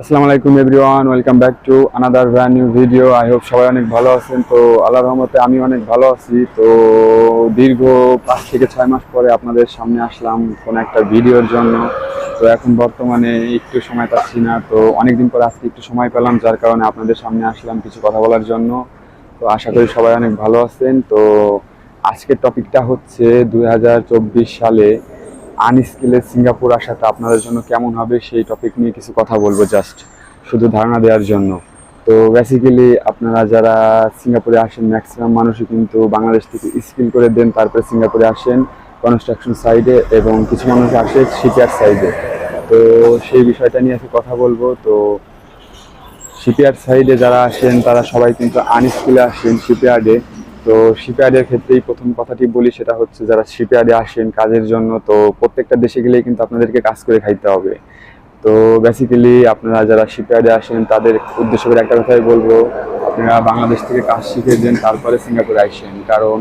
আসসালামু আলাইকুম everyone, welcome back to another brand new video I hope সবাই অনেক ভালো আছেন। তো আল্লাহর রহমতে আমি অনেক ভালো আছি। তো দীর্ঘ পাঁচ থেকে ছয় মাস পরে আপনাদের সামনে আসলাম কোনো একটা ভিডিওর জন্য। তো এখন বর্তমানে একটু সময় পাচ্ছি না। তো অনেকদিন পর আজকে একটু সময় পেলাম, যার কারণে আপনাদের সামনে আসলাম কিছু কথা বলার জন্য। তো আশা করি সবাই অনেক ভালো আছেন। তো আজকের টপিকটা হচ্ছে দু হাজার চব্বিশ সালে আনস্কিলের সিঙ্গাপুর আসাটা আপনাদের জন্য কেমন হবে সেই টপিক নিয়ে কিছু কথা বলব জাস্ট শুধু ধারণা দেওয়ার জন্য। তো বেসিক্যালি আপনারা যারা সিঙ্গাপুরে আসেন ম্যাক্সিমাম মানুষই কিন্তু বাংলাদেশ থেকে স্কিল করে দেন, তারপরে সিঙ্গাপুরে আসেন কনস্ট্রাকশন সাইডে এবং কিছু মানুষ আসে শিপইয়ার্ড সাইডে তো সেই বিষয়টা নিয়ে আজকে কথা বলব। তো শিপইয়ার্ড সাইডে যারা আসেন, তারা সবাই কিন্তু আনস্কিলে আসেন শিপইয়ার্ডে তো শিপইয়ার্ডের ক্ষেত্রেই প্রথম কথাটি বলি, সেটা হচ্ছে যারা শিপইয়ার্ডে আসেন কাজের জন্য, তো প্রত্যেকটা দেশে গেলেই কিন্তু আপনাদেরকে কাজ করে খাইতে হবে। তো বেসিক্যালি আপনারা যারা শিপইয়ার্ডে আসেন, তাদের উদ্দেশ্য করে একটা কথাই বলব, আপনারা বাংলাদেশ থেকে কাজ শিখে দেন, তারপরে সিঙ্গাপুরে আসেন। কারণ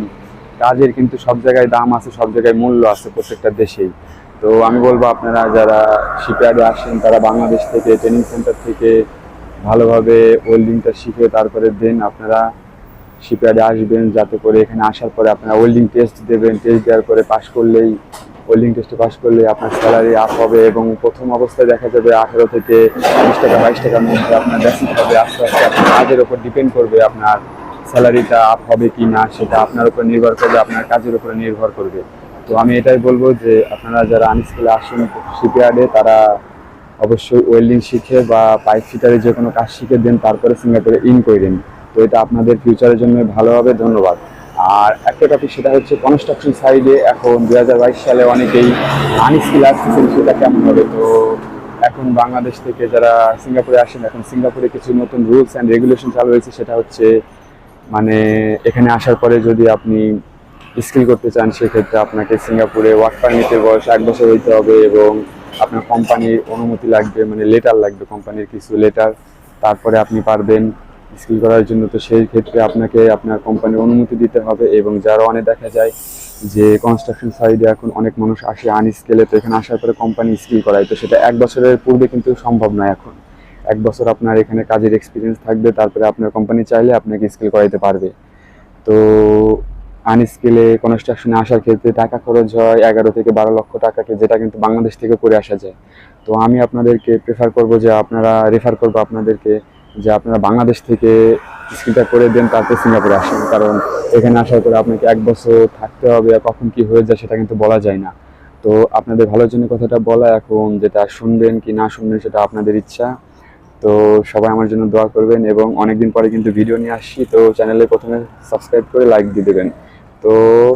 কাজের কিন্তু সব জায়গায় দাম আছে, সব জায়গায় মূল্য আছে প্রত্যেকটা দেশেই। তো আমি বলব আপনারা যারা শিপইয়ার্ডে আসেন, তারা বাংলাদেশ থেকে ট্রেনিং সেন্টার থেকে ভালোভাবে ওয়েল্ডিংটা শিখে তারপরে দেন, আপনারা শিপইয়ার্ডে আসবেন যাতে করে এখানে আসার পরে আপনারা ওয়েল্ডিং টেস্ট দেবেন টেস্ট দেওয়ার পরে পাশ করলেই ওয়েল্ডিং টেস্টে পাশ করলে আপনার স্যালারি আপ হবে এবং প্রথম অবস্থায় দেখা যাবে আঠেরো থেকে বিশ টাকা, বাইশ টাকার মধ্যে আপনার বেসিক হবে। আস্তে আস্তে আপনার কাজের ওপর ডিপেন্ড করবে আপনার স্যালারিটা আপ হবে কি না, সেটা আপনার উপর নির্ভর করবে, আপনার কাজের উপরে নির্ভর করবে। তো আমি এটাই বলব যে আপনারা যারা আনস্কিলে আসেন শিপইয়ার্ডে তারা অবশ্যই ওয়েল্ডিং শিখে বা পাইপ ফিটারে যে কোনো কাজ শিখে দেন, তারপরে সিঙ্গাপুরে ইন করে দিন। তো এটা আপনাদের ফিউচারের জন্য ভালো হবে, ধন্যবাদ। আর একটা টপিক সেটা হচ্ছে কনস্ট্রাকশন সাইডে এখন দু হাজার বাইশ সালে অনেকেই আনস্কিল আসতেছেন সেটা কেমন হবে? তো এখন বাংলাদেশ থেকে যারা সিঙ্গাপুরে আসেন, এখন সিঙ্গাপুরে কিছু নতুন রুলস অ্যান্ড রেগুলেশন চালু হয়েছে, সেটা হচ্ছে মানে এখানে আসার পরে যদি আপনি স্কিল করতে চান, সেক্ষেত্রে আপনাকে সিঙ্গাপুরে ওয়ার্ক পারমিটের বয়স এক বছর হইতে হবে এবং আপনার কোম্পানির অনুমতি লাগবে মানে লেটার লাগবে কোম্পানির কিছু লেটার তারপরে আপনি পারবেন স্কিল করার জন্য, তো সেই ক্ষেত্রে আপনাকে আপনার কোম্পানির অনুমতি দিতে হবে এবং যারা অনেক দেখা যায় যে কনস্ট্রাকশন সাইডে এখন অনেক মানুষ আসে আনস্কেলে তো এখানে আসার পরে কোম্পানি স্কিল করায়। তো সেটা এক বছরের পূর্বে কিন্তু সম্ভব নয় এখন। এক বছর আপনার এখানে কাজের এক্সপিরিয়েন্স থাকবে, তারপরে আপনার কোম্পানি চাইলে আপনাকে স্কিল করাইতে পারবে। তো আনস্কিলে কনস্ট্রাকশনে আসার ক্ষেত্রে টাকা খরচ হয় এগারো থেকে বারো লক্ষ টাকাকে, যেটা কিন্তু বাংলাদেশ থেকে করে আসা যায়। তো আমি আপনাদেরকে প্রেফার করব যে আপনারা রেফার করব আপনাদেরকে যে আপনারা বাংলাদেশ থেকে স্কিলটা করে দেন, তারপর সিঙ্গাপুরে আসেন। কারণ এখানে আসার পরে আপনাকে এক বছর থাকতে হবে আর কখন কি হয়ে যায় সেটা কিন্তু বলা যায় না। তো আপনাদের ভালোর জন্য কথাটা বলা এখন, যেটা শুনবেন কি না শুনবেন সেটা আপনাদের ইচ্ছা। তো সবাই আমার জন্য দোয়া করবেন এবং অনেকদিন পরে কিন্তু ভিডিও নিয়ে আসছি। তো চ্যানেলে প্রথমে সাবস্ক্রাইব করে লাইক দিয়ে দেবেন। তো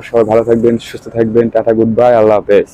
সবাই ভালো থাকবেন, সুস্থ থাকবেন, টাটা গুড বাই আল্লাহ হাফেজ।